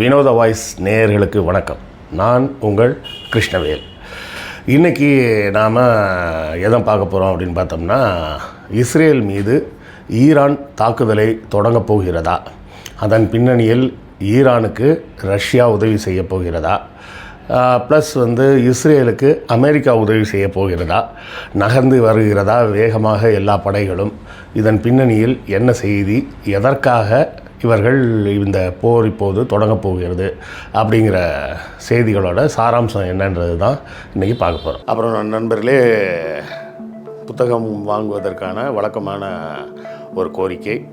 வினோத வாய்ஸ் நேயர்களுக்கு வணக்கம். நான் உங்கள் கிருஷ்ணவேல். இன்றைக்கி நாம் எதை பார்க்க போகிறோம் அப்படின்னு பார்த்தோம்னா இஸ்ரேல் மீது ஈரான் தாக்குதலை தொடங்கப் போகிறதா? அதன் பின்னணியில் ஈரானுக்கு ரஷ்யா உதவி செய்ய போகிறதா? ப்ளஸ் வந்து இஸ்ரேலுக்கு அமெரிக்கா உதவி செய்ய போகிறதா? நகர்ந்து வருகிறதா? வேகமாக எல்லா படைகளும். இதன் பின்னணியில் என்ன செய்தி? எதற்காக இவர்கள் இந்த போர் இப்போது தொடங்கப் போகிறது அப்படிங்கிற செய்திகளோட சாராம்சம் என்னன்றது தான் இன்றைக்கி பார்க்க போகிறோம் அப்புறம் நண்பர்களே புத்தகம் வாங்குவதற்கான வழக்கமான ஒரு கோரிக்கை.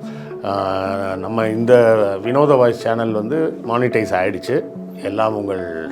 நம்ம இந்த வினோத வாய்ஸ் சேனல் வந்து மானிட்டைஸ் ஆகிடுச்சு எல்லாம் உங்கள்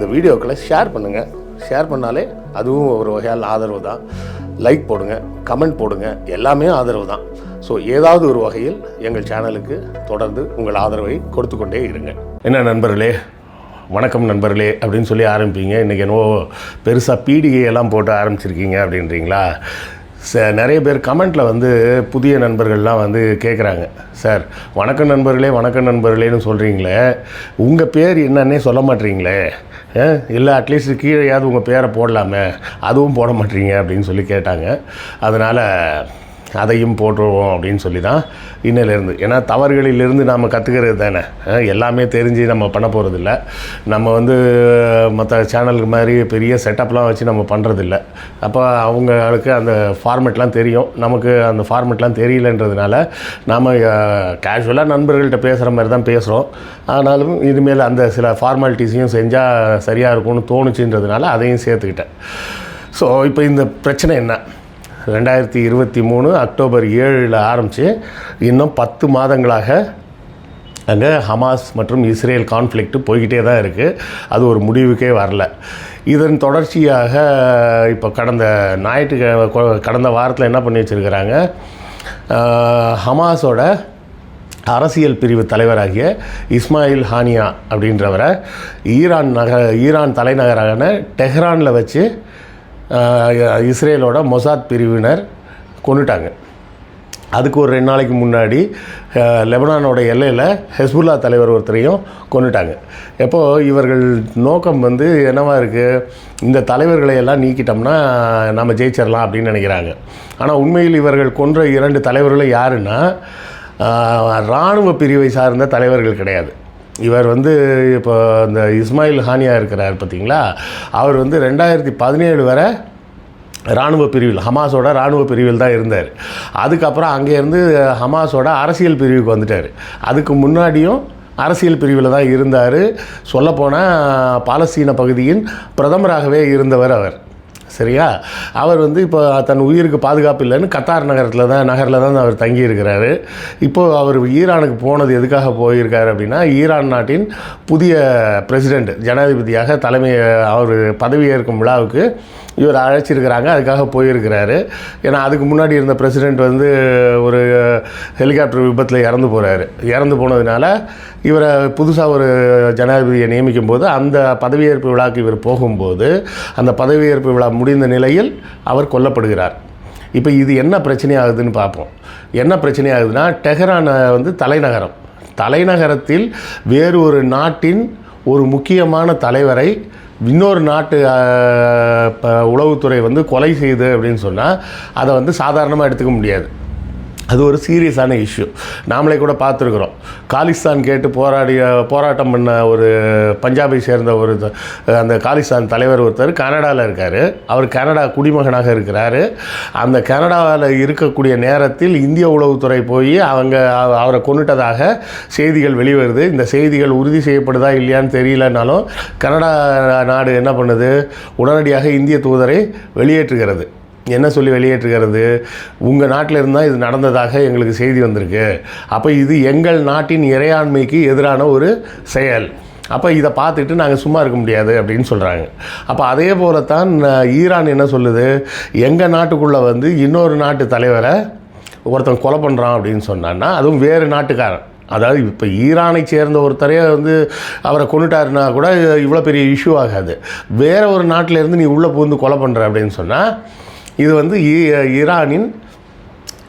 இந்த வீடியோக்களை ஷேர் பண்ணுங்கள் ஷேர் பண்ணாலே அதுவும் ஒரு வகையால் ஆதரவு தான். லைக் போடுங்க கமெண்ட் போடுங்க எல்லாமே ஆதரவு தான். ஸோ ஏதாவது ஒரு வகையில் எங்கள் சேனலுக்கு தொடர்ந்து உங்கள் ஆதரவை கொடுத்து கொண்டே இருங்க என்ன நண்பர்களே? வணக்கம் நண்பர்களே அப்படின்னு சொல்லி ஆரம்பிப்பீங்க. இன்றைக்கி என்னவோ பெருசாக பீடிகையெல்லாம் போட்டு ஆரம்பிச்சிருக்கீங்க அப்படின்றீங்களா? ச நிறைய பேர் கமெண்ட்டில் வந்து புதிய நண்பர்கள்லாம் வந்து கேட்குறாங்க சார் வணக்கம் நண்பர்களே வணக்கம் நண்பர்களேன்னு சொல்கிறீங்களே உங்கள் பேர் என்னன்னே சொல்ல மாட்டீங்களே. இல்லை அட்லீஸ்ட் கீழேயாவது உங்கள் பேரை போடலாமே. அதுவும் போட மாட்டீங்க அப்படின்னு சொல்லி கேட்டாங்க. அதனால் அதையும் போட்டுருவோம் அப்படின்னு சொல்லி தான் இன்னிலேருந்து. ஏன்னா தவறுகளிலிருந்து நாம் கற்றுக்கிறது தானே. எல்லாமே தெரிஞ்சு நம்ம பண்ண போகிறதில்ல நம்ம வந்து மற்ற சேனலுக்கு மாதிரி பெரிய செட்டப்லாம் வச்சு நம்ம பண்ணுறதில்ல அப்போ அவங்களுக்கு அந்த ஃபார்மெட்லாம் தெரியும். நமக்கு அந்த ஃபார்மெட்லாம் தெரியலன்றதுனால நாம் கேஷுவலாக நண்பர்கள்ட்ட பேசுகிற மாதிரி தான் பேசுகிறோம் ஆனாலும் இனிமேல் அந்த சில ஃபார்மாலிட்டிஸையும் செஞ்சால் சரியாக இருக்கும்னு தோணுச்சுன்றதுனால அதையும் சேர்த்துக்கிட்டேன். ஸோ இப்போ இந்த பிரச்சனை என்ன? ரெண்டாயிரத்தி இருபத்தி மூணு அக்டோபர் ஏழில் ஆரம்பித்து இன்னும் பத்து மாதங்களாக அங்கே ஹமாஸ் மற்றும் இஸ்ரேல் கான்ஃப்ளிக்ட் போய்கிட்டே தான் இருக்குது அது ஒரு முடிவுக்கே வரல. இதன் தொடர்ச்சியாக இப்போ கடந்த ஞாயிற்றுக்கிழமை கடந்த வாரத்தில் என்ன பண்ணி வச்சுருக்கிறாங்க? ஹமாஸோட அரசியல் பிரிவு தலைவராகிய இஸ்மாயில் ஹானியா அப்படின்றவரை ஈரான் நக ஈரான் தலைநகரான டெஹ்ரானில் வச்சு இஸ்ரேலோட மொசாத் பிரிவினர் கொண்டுட்டாங்க அதுக்கு ஒரு ரெண்டு நாளைக்கு முன்னாடி லெபனானோட எல்லையில் ஹெஸ்புல்லா தலைவர் ஒருத்தரையும் கொண்டுட்டாங்க எப்போது இவர்கள் நோக்கம் வந்து என்னவா இருக்குது இந்த தலைவர்களை எல்லாம் நீக்கிட்டோம்னா நம்ம ஜெயிச்சிடலாம் அப்படின்னு நினைக்கிறாங்க. ஆனால் உண்மையில் இவர்கள் கொன்ற இரண்டு தலைவர்களும் யாருன்னா இராணுவ பிரிவை சார்ந்த தலைவர்கள் கிடையாது. இவர் வந்து இப்போ இந்த இஸ்மாயில் ஹானியா இருக்கிறார் பார்த்தீங்களா? அவர் வந்து ரெண்டாயிரத்தி பதினேழு வரை இராணுவ பிரிவில் ஹமாஸோட இராணுவ பிரிவில் தான் இருந்தார். அதுக்கப்புறம் அங்கேருந்து ஹமாஸோட அரசியல் பிரிவுக்கு வந்துட்டார். அதுக்கு முன்னாடியும் அரசியல் பிரிவில் தான் இருந்தார். சொல்லப்போனால் பாலஸ்தீன பகுதியின் பிரதமராகவே இருந்தவர் அவர். சரியா? அவர் வந்து இப்போ தன் உயிருக்கு பாதுகாப்பு இல்லைன்னு கத்தார் நகரத்தில் தான் நகரில் தான் அவர் தங்கியிருக்கிறாரு. இப்போது அவர் ஈரானுக்கு போனது எதுக்காக போயிருக்காரு அப்படின்னா ஈரான் நாட்டின் புதிய பிரசிடெண்ட் ஜனாதிபதியாக தலைமை அவர் பதவியேற்கும் விழாவுக்கு இவர் அழைச்சிருக்கிறாங்க அதுக்காக போயிருக்கிறாரு. ஏன்னா அதுக்கு முன்னாடி இருந்த பிரசிடெண்ட் வந்து ஒரு ஹெலிகாப்டர் விபத்தில் இறந்து போகிறாரு இறந்து போனதுனால இவரை புதுசாக ஒரு ஜனாதிபதியை நியமிக்கும் போது அந்த பதவியேற்பு விழாவுக்கு இவர் போகும்போது அந்த பதவியேற்பு விழா முடிந்த நிலையில் அவர் கொல்லப்படுகிறார். இப்போ இது என்ன பிரச்சனை ஆகுதுன்னு பார்ப்போம். என்ன பிரச்சனை ஆகுதுன்னா டெஹரான் வந்து தலைநகரம். தலைநகரத்தில் வேறு ஒரு நாட்டின் ஒரு முக்கியமான தலைவரை இன்னொரு நாட்டு இப்போ உளவுத்துறை வந்து கொலை செய்யுது அப்படின்னு சொன்னால் அதை வந்து சாதாரணமாக எடுத்துக்க முடியாது. அது ஒரு சீரியஸான இஷ்யூ நாமளே கூட பார்த்துருக்குறோம். காலிஸ்தான் கேட்டு போராடிய போராட்டம் பண்ண ஒரு பஞ்சாபை சேர்ந்த ஒரு த- அந்த காலிஸ்தான் தலைவர் ஒருத்தர் கனடாவில் இருக்கார். அவர் கனடா குடிமகனாக இருக்கிறாரு. அந்த கனடாவில் இருக்கக்கூடிய நேரத்தில் இந்திய உளவுத்துறை போய் அவங்க அவரை கொண்டுட்டதாக செய்திகள் வெளிவருது. இந்த செய்திகள் உறுதி செய்யப்படுதா இல்லையான்னு தெரியலனாலும் கனடா நாடு என்ன பண்ணுது? உடனடியாக இந்திய தூதரை வெளியேற்றுகிறது. என்ன சொல்லி வெளியேற்றுகிறது? உங்கள் நாட்டில் இருந்தால் இது நடந்ததாக எங்களுக்கு செய்தி வந்திருக்கு. அப்போ இது எங்கள் நாட்டின் இறையாண்மைக்கு எதிரான ஒரு செயல். அப்போ இதை பார்த்துட்டு நாங்கள் சும்மா இருக்க முடியாது அப்படின்னு சொல்கிறாங்க அப்போ அதே போல தான் ஈரான் என்ன சொல்லுது? எங்கள் நாட்டுக்குள்ளே வந்து இன்னொரு நாட்டு தலைவரை ஒருத்தன் கொலை பண்ணுறான் அப்படின்னு சொன்னான்னா அதுவும் வேறு நாட்டுக்காரன். அதாவது இப்போ ஈரானை சேர்ந்த ஒருத்தரையே வந்து அவரை கொண்டுட்டாருன்னா கூட இவ்வளோ பெரிய இஷ்யூ ஆகாது. வேறு ஒரு நாட்டிலேருந்து நீ உள்ளே புகுந்து கொலை பண்ணுற அப்படின்னு சொன்னால் இது வந்து ஈ- ஈரானின்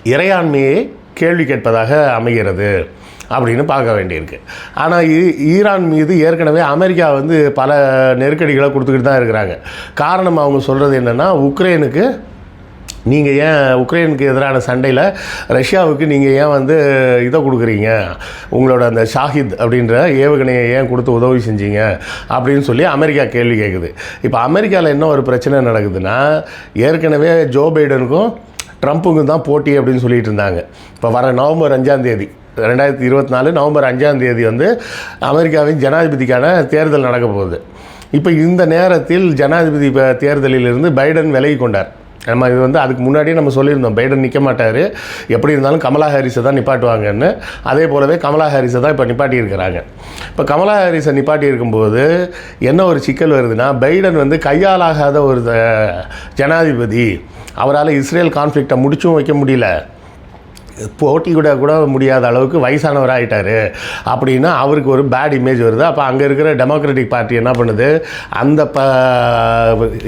இறையாண்மையை கேள்வி கேட்பதாக அமைகிறது அப்படின்னு பார்க்க வேண்டியிருக்கு. ஆனால் ஈ- ஈரான் மீது ஏற்கனவே அமெரிக்கா வந்து பல நெருக்கடிகளை கொடுத்துக்கிட்டு தான் இருக்கிறாங்க. காரணம் அவங்க சொல்கிறது என்னென்னா உக்ரைனுக்கு நீங்கள் ஏன் உக்ரைனுக்கு எதிரான சண்டையில் ரஷ்யாவுக்கு நீங்கள் ஏன் வந்து இதை கொடுக்குறீங்க? உங்களோட அந்த ஷாஹித் அப்படின்ற ஏவுகணையை ஏன் கொடுத்து உதவி செஞ்சீங்க? அப்படின்னு சொல்லி அமெரிக்கா கேள்வி கேட்குது இப்போ அமெரிக்காவில் என்ன ஒரு பிரச்சனை நடக்குதுன்னா ஏற்கனவே ஜோ பைடனுக்கும் ட்ரம்ப்புக்கும் தான் போட்டி அப்படின்னு சொல்லிட்டு இருந்தாங்க. இப்போ வர நவம்பர் அஞ்சாம் தேதி ரெண்டாயிரத்தி இருபத்தி நாலு நவம்பர் அஞ்சாம் தேதி வந்து அமெரிக்காவின் ஜனாதிபதிக்கான தேர்தல் நடக்க போகுது. இப்போ இந்த நேரத்தில் ஜனாதிபதி தேர்தலிலிருந்து பைடன் விலகி கொண்டார். நம்ம இது வந்து அதுக்கு முன்னாடியே நம்ம சொல்லியிருந்தோம். பைடன் நிற்க மாட்டார். எப்படி இருந்தாலும் கமலா ஹாரிஸை தான் நிப்பாட்டுவாங்கன்னு. அதே போலவே கமலா ஹாரிஸை தான் இப்போ நிப்பாட்டியிருக்கிறாங்க. இப்போ கமலா ஹாரிஸை நிப்பாட்டியிருக்கும்போது என்ன ஒரு சிக்கல் வருதுன்னா பைடன் வந்து கையாலாகாத ஒரு த- ஜனாதிபதி. அவரால் இஸ்ரேல் கான்ஃப்ளிக்டை முடிச்சும் வைக்க முடியல. போட்டி கூட கூட முடியாத அளவுக்கு வயசானவர் ஆகிட்டார் அப்படின்னா அவருக்கு ஒரு பேட் இமேஜ் வருது. அப்போ அங்கே இருக்கிற டெமோக்ராட்டிக் பார்ட்டி என்ன பண்ணுது? அந்த ப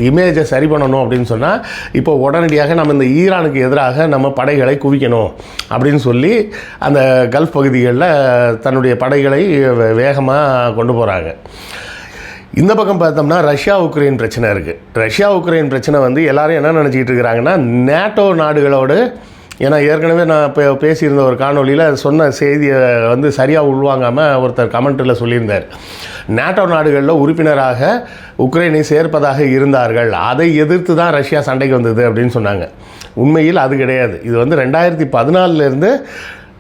இமேஜை சரி பண்ணணும் அப்படின்னு சொன்னால் இப்போ உடனடியாக நம்ம இந்த ஈரானுக்கு எதிராக நம்ம படைகளை குவிக்கணும் அப்படின்னு சொல்லி அந்த கல்ஃப் பகுதிகளில் தன்னுடைய படைகளை வேகமாக கொண்டு போகிறாங்க இந்த பக்கம் பார்த்தோம்னா ரஷ்யா உக்ரைன் பிரச்சனை இருக்குது ரஷ்யா உக்ரைன் பிரச்சனை வந்து எல்லோரும் என்ன நினச்சிக்கிட்டு இருக்கிறாங்கன்னா நேட்டோ நாடுகளோடு ஏன்னா ஏற்கனவே நான் இப்போ பேசியிருந்த ஒரு காணொலியில் சொன்ன செய்தியை வந்து சரியாக உள்வாங்காமல் ஒருத்தர் கமெண்ட்டில் சொல்லியிருந்தார். நேட்டோ நாடுகளில் உறுப்பினராக உக்ரைனை சேர்ப்பதாக இருந்தார்கள். அதை எதிர்த்து தான் ரஷ்யா சண்டைக்கு வந்தது அப்படின்னு சொன்னாங்க. உண்மையில் அது கிடையாது. இது வந்து ரெண்டாயிரத்தி பதினாலிருந்து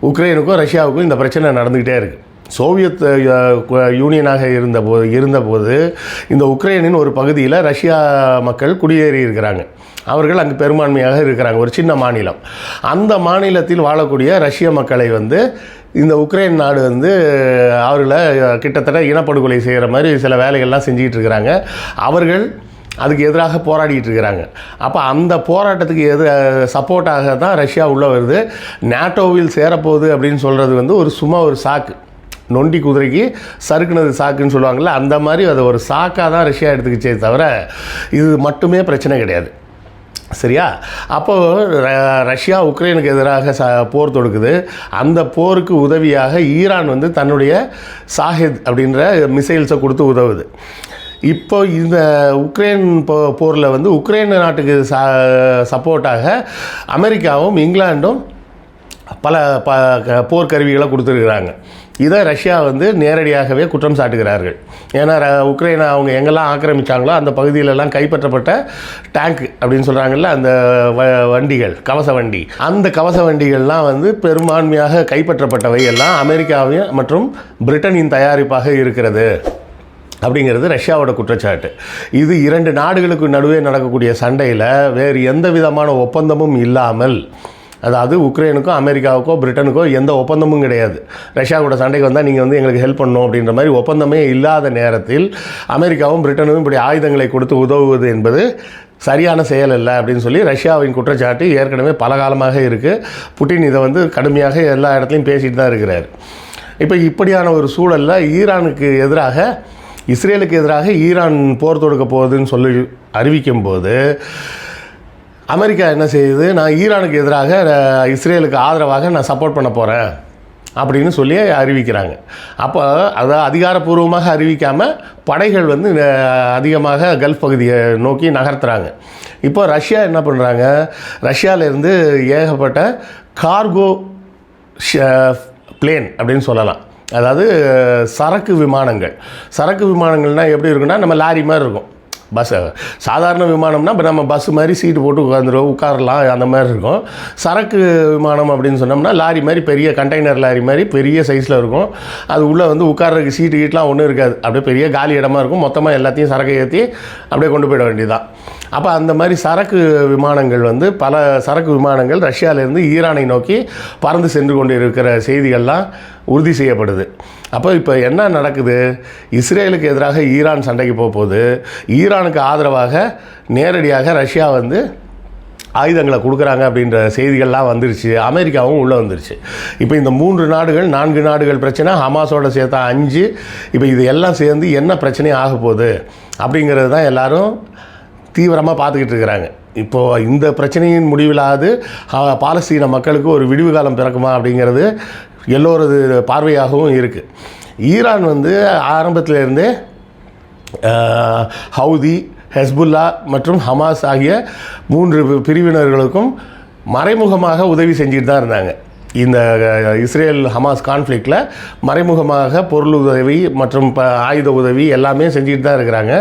உக்ரைனுக்கும் ரஷ்யாவுக்கும் இந்த பிரச்சனை நடந்துக்கிட்டே இருக்குது சோவியத் யூனியனாக இருந்தபோது இருந்தபோது இந்த உக்ரைனின் ஒரு பகுதியில் ரஷ்யா மக்கள் குடியேறி இருக்கிறாங்க அவர்கள் அங்கு பெரும்பான்மையாக இருக்கிறாங்க ஒரு சின்ன மாநிலம். அந்த மாநிலத்தில் வாழக்கூடிய ரஷ்ய மக்களை வந்து இந்த உக்ரைன் நாடு வந்து அவர்களை கிட்டத்தட்ட இனப்படுகொலை செய்கிற மாதிரி சில வேலைகள்லாம் செஞ்சிட்டு இருக்கிறாங்க. அவர்கள் அதுக்கு எதிராக போராடிட்டு இருக்கிறாங்க. அப்போ அந்த போராட்டத்துக்கு எது சப்போர்ட்டாக தான் ரஷ்யா உள்ளே வருது. நேட்டோவில் சேரப்போகுது அப்படின்னு சொல்கிறது வந்து ஒரு சும்மா ஒரு சாக்கு. நொண்டி குதிரைக்கு சறுக்குனது சாக்குன்னு சொல்லுவாங்கள்ல அந்த மாதிரி அதை ஒரு சாக்காக தான் ரஷ்யா எடுத்துக்கிச்சே தவிர இது மட்டுமே பிரச்சனை கிடையாது. சரியா? அப்போது ரஷ்யா உக்ரைனுக்கு எதிராக ச போர் தொடுக்குது. அந்த போருக்கு உதவியாக ஈரான் வந்து தன்னுடைய சாஹித் அப்படின்ற மிசைல்ஸை கொடுத்து உதவுது. இப்போ இந்த உக்ரைன் போ போரில் வந்து உக்ரைன் நாட்டுக்கு ச சப்போர்ட்டாக அமெரிக்காவும் இங்கிலாண்டும் பல ப க- போர்க்கருவிகளை கொடுத்துருக்குறாங்க. இதை ரஷ்யா வந்து நேரடியாகவே குற்றம் சாட்டுகிறார்கள். ஏன்னா ர- உக்ரைனை அவங்க எங்கெல்லாம் ஆக்கிரமிச்சாங்களோ அந்த பகுதியிலெல்லாம் கைப்பற்றப்பட்ட டேங்க் அப்படின்னு சொல்கிறாங்கல்ல அந்த வ வண்டிகள் கவச வண்டி. அந்த கவச வண்டிகள்லாம் வந்து பெரும்பான்மையாக கைப்பற்றப்பட்டவை எல்லாம் அமெரிக்காவின் மற்றும் பிரிட்டனின் தயாரிப்பாக இருக்கிறது அப்படிங்கிறது ரஷ்யாவோட குற்றச்சாட்டு. இது இரண்டு நாடுகளுக்கு நடுவே நடக்கக்கூடிய சண்டையில் வேறு எந்த விதமான ஒப்பந்தமும் இல்லாமல் அதாவது உக்ரைனுக்கோ அமெரிக்காவுக்கோ பிரிட்டனுக்கோ எந்த ஒப்பந்தமும் கிடையாது. ரஷ்யா கூட சண்டைக்கு வந்தால் நீங்கள் வந்து எங்களுக்கு ஹெல்ப் பண்ணணும் அப்படின்ற மாதிரி ஒப்பந்தமே இல்லாத நேரத்தில் அமெரிக்காவும் பிரிட்டனும் இப்படி ஆயுதங்களை கொடுத்து உதவுவது என்பது சரியான செயல் இல்லை அப்படின்னு சொல்லி ரஷ்யாவின் குற்றச்சாட்டு ஏற்கனவே பல காலமாக இருக்குது புட்டின் இதை வந்து கடுமையாக எல்லா இடத்துலையும் பேசிட்டு தான் இருக்கிறார். இப்போ இப்படியான ஒரு சூழலில் ஈரானுக்கு எதிராக இஸ்ரேலுக்கு எதிராக ஈரான் போர் தொடுக்க போகுதுன்னு சொல்லி அறிவிக்கும் போது அமெரிக்கா என்ன செய்யுது? நான் ஈரானுக்கு எதிராக இஸ்ரேலுக்கு ஆதரவாக நான் சப்போர்ட் பண்ண போகிறேன் அப்படின்னு சொல்லி அறிவிக்கிறாங்க. அப்போ அதை அதிகாரப்பூர்வமாக அறிவிக்காமல் படைகள் வந்து அதிகமாக கல்ஃப் பகுதியை நோக்கி நகர்த்துறாங்க. இப்போ ரஷ்யா என்ன பண்ணுறாங்க ரஷ்யாவிலேருந்து ஏகப்பட்ட கார்கோ பிளேன் அப்படின்னு சொல்லலாம். அதாவது சரக்கு விமானங்கள். சரக்கு விமானங்கள்னால் எப்படி இருக்குன்னா நம்ம லாரி மாதிரி இருக்கும். பஸ் சாதாரண விமானம்னா இப்போ நம்ம பஸ் மாதிரி சீட்டு போட்டு உட்காந்துருவோம் உட்காரலாம் அந்த மாதிரி இருக்கும். சரக்கு விமானம் அப்படின்னு சொன்னோம்னா லாரி மாதிரி பெரிய கண்டெய்னர் லாரி மாதிரி பெரிய சைஸில் இருக்கும். அது உள்ளே வந்து உட்கார்றதுக்கு சீட்டு கீட்லாம் ஒன்றும் இருக்காது. அப்படியே பெரிய காலி இடமா இருக்கும். மொத்தமாக எல்லாத்தையும் சரக்கை ஏற்றி அப்படியே கொண்டு போயிட வேண்டியதான் அப்போ அந்த மாதிரி சரக்கு விமானங்கள் வந்து பல சரக்கு விமானங்கள் ரஷ்யாவிலேருந்து ஈரானை நோக்கி பறந்து சென்று கொண்டு இருக்கிற செய்திகள்லாம் உறுதி செய்யப்படுது. அப்போ இப்போ என்ன நடக்குது? இஸ்ரேலுக்கு எதிராக ஈரான் சண்டைக்கு போக போகுது ஈரானுக்கு ஆதரவாக நேரடியாக ரஷ்யா வந்து ஆயுதங்களை கொடுக்குறாங்க அப்படின்ற செய்திகள்லாம் வந்துருச்சு. அமெரிக்காவும் உள்ளே வந்துருச்சு. இப்போ இந்த மூன்று நாடுகள் நான்கு நாடுகள் பிரச்சனை ஹமாஸோட சேர்த்தா அஞ்சு இப்போ இது எல்லாம் சேர்ந்து என்ன பிரச்சனையும் ஆக போகுது? அப்படிங்கிறது தான் எல்லோரும் தீவிரமாக பார்த்துக்கிட்டு இருக்கிறாங்க. இப்போது இந்த பிரச்சனையின் முடிவிலாவது பாலஸ்தீன மக்களுக்கு ஒரு விடிவு காலம் பிறக்குமா அப்படிங்கிறது எல்லோரது பார்வையாகவும் இருக்குது ஈரான் வந்து ஆரம்பத்திலேருந்தே ஹவுதி ஹெஸ்புல்லா மற்றும் ஹமாஸ் ஆகிய மூன்று பிரிவினர்களுக்கும் மறைமுகமாக உதவி செஞ்சுட்டு தான் இருந்தாங்க. இந்த இஸ்ரேல் ஹமாஸ் கான்ஃப்ளிக்டில் மறைமுகமாக பொருள் உதவி மற்றும் ஆயுத உதவி எல்லாமே செஞ்சுட்டு தான் இருக்கிறாங்க.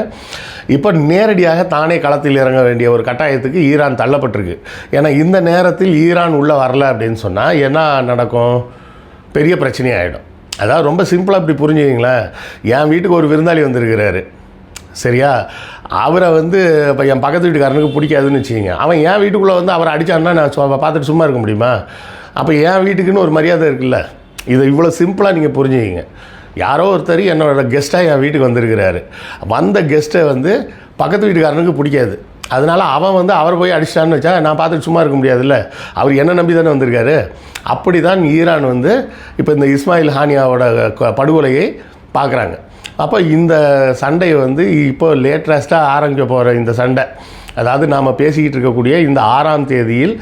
இப்போ நேரடியாக தானே களத்தில் இறங்க வேண்டிய ஒரு கட்டாயத்துக்கு ஈரான் தள்ளப்பட்டிருக்கு. ஏன்னா இந்த நேரத்தில் ஈரான் உள்ளே வரல அப்படின்னு சொன்னால் என்ன நடக்கும்? பெரிய பிரச்சனையாகிடும் அதாவது ரொம்ப சிம்பிளாக இப்படி புரிஞ்சுக்கிங்களேன். என் வீட்டுக்கு ஒரு விருந்தாளி வந்திருக்கிறாரு. சரியா? அவரை வந்து இப்போ என் பக்கத்து வீட்டுக்காரனுக்கு பிடிக்காதுன்னு வச்சுக்கிங்க. அவன் என் வீட்டுக்குள்ளே வந்து அவரை அடித்தான்னா நான் பார்த்துட்டு சும்மா இருக்க முடியுமா? அப்போ என் வீட்டுக்குன்னு ஒரு மரியாதை இருக்குல்ல? இதை இவ்வளோ சிம்பிளாக நீங்கள் புரிஞ்சுக்கிங்க. யாரோ ஒருத்தர் என்னோட கெஸ்ட்டாக என் வீட்டுக்கு வந்திருக்கிறாரு. வந்த கெஸ்ட்டை வந்து பக்கத்து வீட்டுக்காரனுக்கு பிடிக்காது. அதனால அவன் வந்து அவர் போய் அடிச்சிட்டான்னு வச்சா நான் பார்த்துட்டு சும்மா இருக்க முடியாதுல்ல? அவர் என்ன நம்பி தானே வந்திருக்காரு? அப்படி தான் ஈரான் வந்து இப்போ இந்த இஸ்மாயில் ஹானியாவோட படுகொலையை பார்க்குறாங்க. அப்போ இந்த சண்டையை வந்து இப்போ லேட்டஸ்ட்டாக ஆரம்பிக்க போகிற இந்த சண்டை அதாவது நாம் பேசிக்கிட்டு இருக்கக்கூடிய இந்த ஆறாம் தேதியில்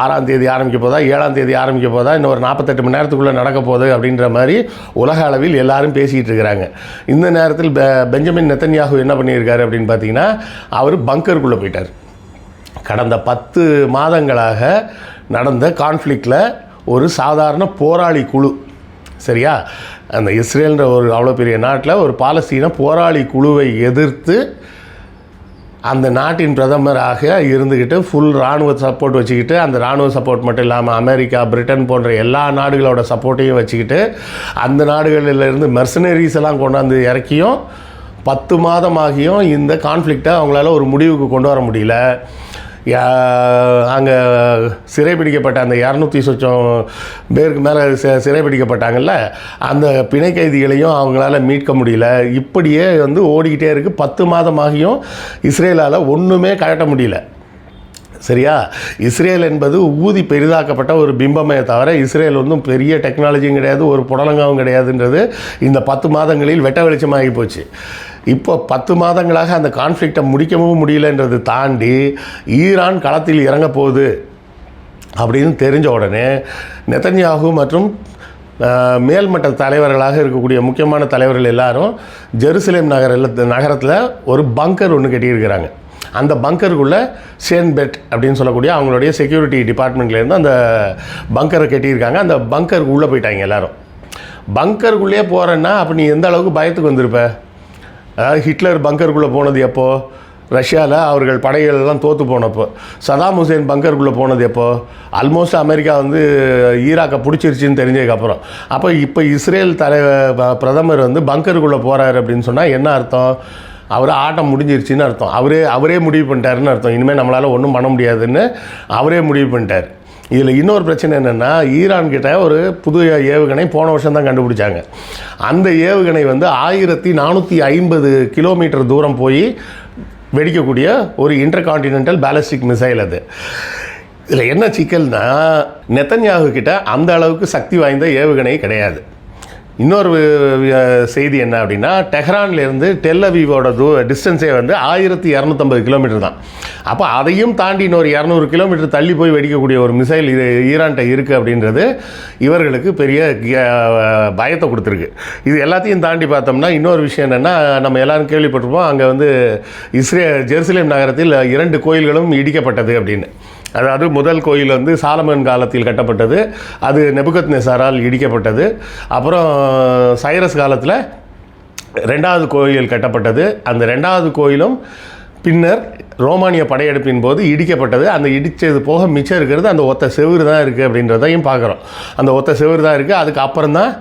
ஆறாம் தேதி ஆரம்பிக்க போதா ஏழாம் தேதி ஆரம்பிக்க போதா இன்னும் ஒரு நாற்பத்தெட்டு மணி நேரத்துக்குள்ளே நடக்க போகுது அப்படின்ற மாதிரி உலக அளவில் எல்லாரும் பேசிக்கிட்டு இருக்கிறாங்க. இந்த நேரத்தில் பெ பெஞ்சமின் நெத்தன்யாகு என்ன பண்ணியிருக்காரு அப்படின்னு பார்த்தீங்கன்னா அவர் பங்கருக்குள்ளே போயிட்டார். கடந்த பத்து மாதங்களாக நடந்த கான்ஃப்ளிக்டில் ஒரு சாதாரண போராளி குழு சரியா? அந்த இஸ்ரேல்ன்ற ஒரு அவ்வளோ பெரிய நாட்டில் ஒரு பாலஸ்தீன போராளி குழுவை எதிர்த்து அந்த நாட்டின் பிரதமராக இருந்துக்கிட்டு ஃபுல் இராணுவ சப்போர்ட் வச்சுக்கிட்டு அந்த இராணுவ சப்போர்ட் மட்டும் இல்லாமல் அமெரிக்கா பிரிட்டன் போன்ற எல்லா நாடுகளோட சப்போர்ட்டையும் வச்சுக்கிட்டு அந்த நாடுகளிலிருந்து மெர்சனரிஸ் எல்லாம் கொண்டாந்து இறக்கியும் பத்து மாதமாகியும் இந்த கான்ஃப்ளிக்டை அவங்களால ஒரு முடிவுக்கு கொண்டு வர முடியல. அங்கே சிறைபிடிக்கப்பட்ட அந்த இரநூத்தி சொச்சம் பேருக்கு மேலே சிறைபிடிக்கப்பட்டாங்கல்ல அந்த பிணை கைதிகளையும் அவங்களால மீட்க முடியல. இப்படியே வந்து ஓடிக்கிட்டே இருக்குது பத்து மாதமாகியும் இஸ்ரேலால் ஒன்றுமே கழட்ட முடியல. சரியா? இஸ்ரேல் என்பது ஊதி பெரிதாக்கப்பட்ட ஒரு பிம்பமே தவிர இஸ்ரேல் ஒன்றும் பெரிய டெக்னாலஜியும் கிடையாது ஒரு புடலங்காவும் கிடையாதுன்றது இந்த பத்து மாதங்களில் வெட்ட வெளிச்சமாகி போச்சு. இப்போ பத்து மாதங்களாக அந்த கான்ஃப்ளிக்டை முடிக்கவும் முடியலன்றது தாண்டி ஈரான் களத்தில் இறங்க போகுது அப்படின்னு தெரிஞ்ச உடனே நெத்தன்யாகு மற்றும் மேல்மட்ட தலைவர்களாக இருக்கக்கூடிய முக்கியமான தலைவர்கள் எல்லாரும் ஜெருசலேம் நகரில் நகரத்தில் ஒரு பங்கர் ஒன்று கட்டியிருக்கிறாங்க. அந்த பங்கருக்குள்ளே சேன்பெட் அப்படின்னு சொல்லக்கூடிய அவங்களுடைய செக்யூரிட்டி டிபார்ட்மெண்ட்லேருந்து அந்த பங்கரை கட்டியிருக்காங்க. அந்த பங்கருக்கு உள்ளே போயிட்டாங்க எல்லோரும். பங்கருக்குள்ளேயே போகிறேன்னா அப்போ நீ எந்த அளவுக்கு பயத்துக்கு வந்திருப்ப? அதாவது ஹிட்லர் பங்கருக்குள்ளே போனது எப்போது ரஷ்யாவில் அவர்கள் படைகள் எல்லாம் தோற்று போனப்போ. சதாம் ஹுசேன் பங்கருக்குள்ளே போனது எப்போ? ஆல்மோஸ்ட் அமெரிக்கா வந்து ஈராக்கை பிடிச்சிருச்சின்னு தெரிஞ்சதுக்கப்புறம் அப்போ இப்போ இஸ்ரேல் தலை ப- பிரதமர் வந்து பங்கருக்குள்ளே போகிறாரு அப்படின்னு சொன்னால் என்ன அர்த்தம்? அவர் ஆட்டம் முடிஞ்சிருச்சுன்னு அர்த்தம். அவரே அவரே முடிவு பண்ணிட்டாருன்னு அர்த்தம். இனிமேல் நம்மளால் ஒன்றும் பண்ண முடியாதுன்னு அவரே முடிவு பண்ணிட்டார். இதில் இன்னொரு பிரச்சனை என்னென்னா ஈரான்கிட்ட ஒரு புது ஏவுகணை போன வருஷம் தான் கண்டுபிடிச்சாங்க. அந்த ஏவுகணை வந்து ஆயிரத்தி நானூற்றி ஐம்பது கிலோமீட்டர் தூரம் போய் வெடிக்கக்கூடிய ஒரு இன்டர் கான்டினென்டல் பேலஸ்டிக் மிசைல் அது. இதில் என்ன சிக்கல்னா நெத்தன்யாகு கிட்ட அந்த அளவுக்கு சக்தி வாய்ந்த ஏவுகணை கிடையாது. இன்னொரு செய்தி என்ன அப்படின்னா டெஹ்ரான்லேருந்து டெல்லவீவோட தூ டிஸ்டன்ஸே வந்து ஆயிரத்தி இரநூத்தம்பது கிலோமீட்டர் தான். அப்போ அதையும் தாண்டி இன்னொரு இரநூறு கிலோமீட்டர் தள்ளி போய் வெடிக்கக்கூடிய ஒரு மிசைல் இது ஈரான்கிட்ட இருக்குது அப்படின்றது இவர்களுக்கு பெரிய பயத்தை கொடுத்துருக்கு. இது எல்லாத்தையும் தாண்டி பார்த்தோம்னா இன்னொரு விஷயம் என்னென்னா நம்ம எல்லாரும் கேள்விப்பட்டிருப்போம் அங்கே வந்து இஸ்ரே ஜெருசலேம் நகரத்தில் இரண்டு கோயில்களும் இடிக்கப்பட்டது அப்படின்னு. அதாவது முதல் கோயில் வந்து சாலமன் காலத்தில் கட்டப்பட்டது. அது நெபுகத் நெசாரால் இடிக்கப்பட்டது. அப்புறம் சைரஸ் காலத்தில் ரெண்டாவது கோயில் கட்டப்பட்டது. அந்த ரெண்டாவது கோயிலும் பின்னர் ரோமானிய படையெடுப்பின் போது இடிக்கப்பட்டது. அந்த இடித்தது போக மிச்சம் இருக்கிறது அந்த ஒத்த செவுறு தான் இருக்குது அப்படின்றதையும் பார்க்குறோம். அந்த ஒத்த செவுறு தான் இருக்குது அதுக்கு அப்புறம் தான்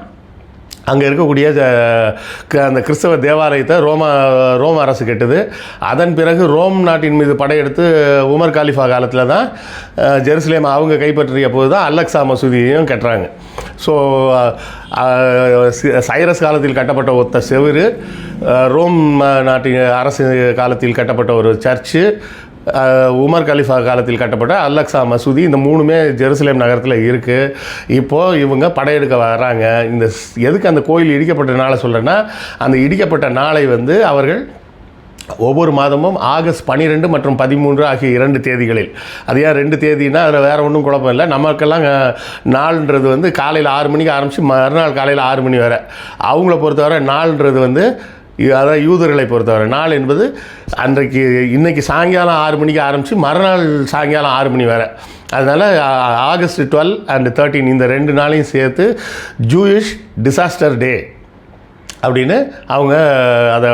அங்கே இருக்கக்கூடிய அந்த கிறிஸ்தவ தேவாலயத்தை ரோமா ரோம அரசு கெட்டது. அதன் பிறகு ரோம் நாட்டின் மீது படையெடுத்து உமர் காலிஃபா காலத்தில் தான் ஜெருசலேம் அவங்க கைப்பற்றிய போது தான் அல்லக்ஸா மசூதியையும் கட்டுறாங்க. ஸோ சைரஸ் காலத்தில் கட்டப்பட்ட ஒத்த செவிறு ரோம் நாட்டின் அரசு காலத்தில் கட்டப்பட்ட ஒரு சர்ச்சு உமர் கலிஃபா காலத்தில் கட்டப்பட்ட அல்லக்ஸா மசூதி இந்த மூணுமே ஜெருசலேம் நகரத்தில் இருக்குது இப்போது இவங்க படையெடுக்க வராங்க இந்த ஸ்- எதுக்கு அந்த கோயில் இடிக்கப்பட்ட நாளை சொல்கிறேன்னா அந்த இடிக்கப்பட்ட நாளை வந்து அவர்கள் ஒவ்வொரு மாதமும் ஆகஸ்ட் பன்னிரெண்டு மற்றும் பதிமூன்று ஆகிய இரண்டு தேதிகளில். அது ஏன் ரெண்டு தேதினா அதில் வேறு ஒன்றும் குழப்பம் இல்லை. நமக்கெல்லாம் நாள்ன்றது வந்து காலையில் ஆறு மணிக்கு ஆரம்பித்து மறுநாள் காலையில் ஆறு மணி வரை. அவங்கள பொறுத்தவரை நாள்ன்றது வந்து அதாவது யூதர்களை பொறுத்தவரை. நாள் என்பது அன்றைக்கு இன்றைக்கி சாயங்காலம் ஆறு மணிக்கு ஆரம்பித்து மறுநாள் சாயங்காலம் ஆறு மணி வரை. அதனால் ஆகஸ்ட் டுவெல் அண்ட் தேர்ட்டீன் இந்த ரெண்டு நாளையும் சேர்த்து ஜூயிஷ் டிசாஸ்டர் டே அப்படின்னு அவங்க அதை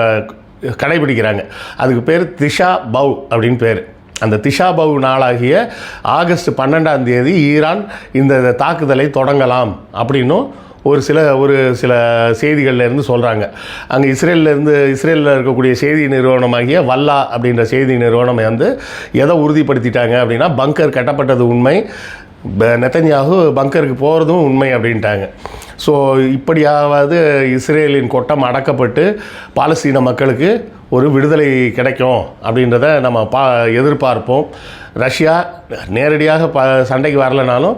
கடைபிடிக்கிறாங்க. அதுக்கு பேர் திஷா பவ் அப்படின்னு பேர். அந்த திஷா பவு நாளாகிய ஆகஸ்ட் பன்னெண்டாம் தேதி ஈரான் இந்த தாக்குதலை தொடங்கலாம் அப்படின்னும் ஒரு சில ஒரு சில செய்திகள்லேருந்து சொல்கிறாங்க அங்கே இஸ்ரேல்லேருந்து இஸ்ரேலில் இருக்கக்கூடிய செய்தி நிறுவனமாகிய வல்லா அப்படின்ற செய்தி நிறுவனம் வந்து எதை உறுதிப்படுத்திட்டாங்க அப்படின்னா பங்கர் கட்டப்பட்டது உண்மை. நெத்தன்யாகு பங்கருக்கு போகிறதும் உண்மை அப்படின்ட்டாங்க. ஸோ இப்படியாவது இஸ்ரேலின் கொட்டம் அடக்கப்பட்டு பாலஸ்தீன மக்களுக்கு ஒரு விடுதலை கிடைக்கும் அப்படின்றத நம்ம பா எதிர்பார்ப்போம். ரஷ்யா நேரடியாக ப சண்டைக்கு வரலனாலும்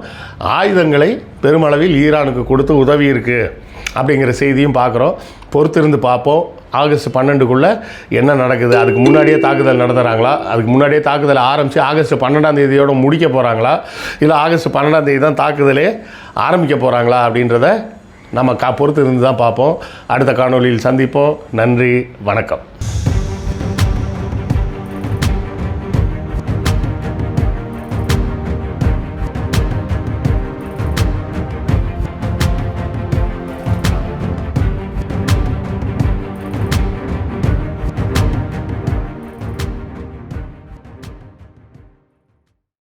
ஆயுதங்களை பெருமளவில் ஈரானுக்கு கொடுத்து உதவி இருக்குது அப்படிங்கிற செய்தியும் பார்க்குறோம். பொறுத்திருந்து பார்ப்போம். ஆகஸ்ட் பன்னெண்டுக்குள்ளே என்ன நடக்குது? அதுக்கு முன்னாடியே தாக்குதல் நடத்துகிறாங்களா அதுக்கு முன்னாடியே தாக்குதல் ஆரம்பித்து ஆகஸ்ட் பன்னெண்டாம் தேதியோடு முடிக்க போகிறாங்களா இல்லை ஆகஸ்ட் பன்னெண்டாம் தேதி தான் தாக்குதலே ஆரம்பிக்க போகிறாங்களா அப்படின்றத நம்ம கா பொறுத்து இருந்து தான் பார்ப்போம். அடுத்த காணொளியில் சந்திப்போம். நன்றி வணக்கம்.